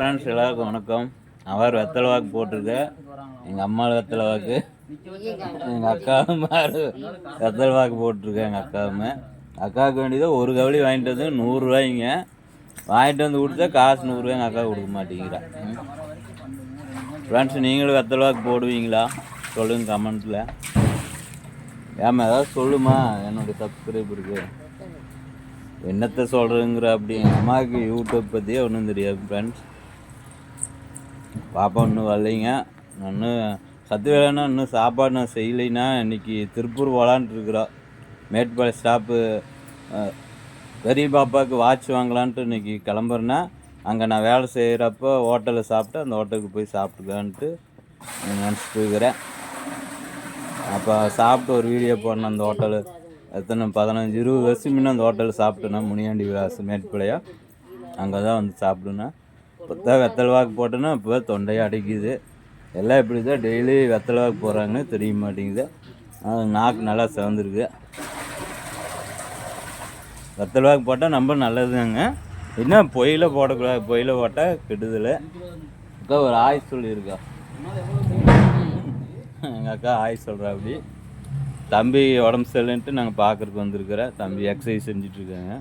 Friends எல்லாருக்கும் வணக்கம். அவர் வெத்தலை வாக்கு போட்டிருக்கேன் எங்கள் அம்மா வெத்தலை வாக்கு. எங்கள் அக்காவும் வெத்தலை வாக்கு போட்டிருக்கேன் எங்கள் அக்காவுமே. அக்காவுக்கு வேண்டியது ஒரு கவலி வாங்கிட்டு வந்து நூறுரூவாய்ங்க வாங்கிட்டு வந்து கொடுத்தா காசு நூறுரூவா எங்கள் அக்கா கொடுக்க மாட்டேங்கிறா. ஃப்ரெண்ட்ஸ் நீங்களும் வெத்தலை வாக்கு போடுவீங்களா? சொல்லுங்கள் கமெண்ட்டில் ஏமா ஏதாவது சொல்லுமா? என்னோட சப்ஸ்கிரைபருக்கு என்னத்தை சொல்கிறேங்கிற அப்படி எங்கள் அம்மாவுக்கு யூடியூப் பற்றியே ஒன்றும் தெரியாது ஃப்ரெண்ட்ஸ் பாப்பா இன்னும் வரலைங்க. இன்னும் சத்து வேலைன்னா இன்னும் சாப்பாடு நான் செய்யலைன்னா இன்றைக்கி திருப்பூர் போகலான்ட்டு இருக்கிறோம். மேட்டுப்பாளையம் ஸ்டாப்பு பெரிய பாப்பாவுக்கு வாட்ச் வாங்கலான்ட்டு இன்றைக்கி கிளம்புறேன்னா அங்கே நான் வேலை செய்கிறப்போ ஹோட்டலில் சாப்பிட்டு அந்த ஹோட்டலுக்கு போய் சாப்பிட்டுக்கலான்ட்டு நினச்சிட்டு இருக்கிறேன். அப்போ சாப்பிட்டு ஒரு வீடியோ போடணும் அந்த ஹோட்டலு. எத்தனை பதினஞ்சு இருபது வருஷம் முன்னே அந்த ஹோட்டலில் சாப்பிட்டேன்னா முனியாண்டி விலாசம் மேட்டுப்பாளையம். அங்கே தான் வந்து சாப்பிடுனேன் இப்போ தான் வெத்தலை வாக்கு போட்டேன்னா இப்போ தொண்டையை அடைக்குது. எல்லாம் இப்படி தான் டெய்லி வெத்தலை வாக்கு போகிறாங்கன்னு தெரிய மாட்டேங்குது. அது நாக்கு நல்லா சிவந்துருக்கு. வெத்தலை வாக்கு போட்டால் ரொம்ப நல்லதுங்க என்ன பொயில போடக்கூடாது பொயில போட்டால் கெடுதல். அக்கா ஒரு ஆய் சொல்லியிருக்கா. எங்கள் அக்கா ஆய் சொல்கிறா அப்படி. தம்பி உடம்பு சரியில்லைன்ட்டு நாங்கள் பார்க்குறதுக்கு வந்திருக்கிறேன் தம்பி எக்ஸசைஸ் செஞ்சுட்ருக்காங்க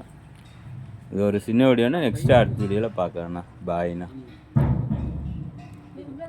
இது ஒரு சின்ன வீடியோனா நெக்ஸ்ட் அடுத்த வீடியோவில் பார்க்குறேண்ணா பாய்ண்ணா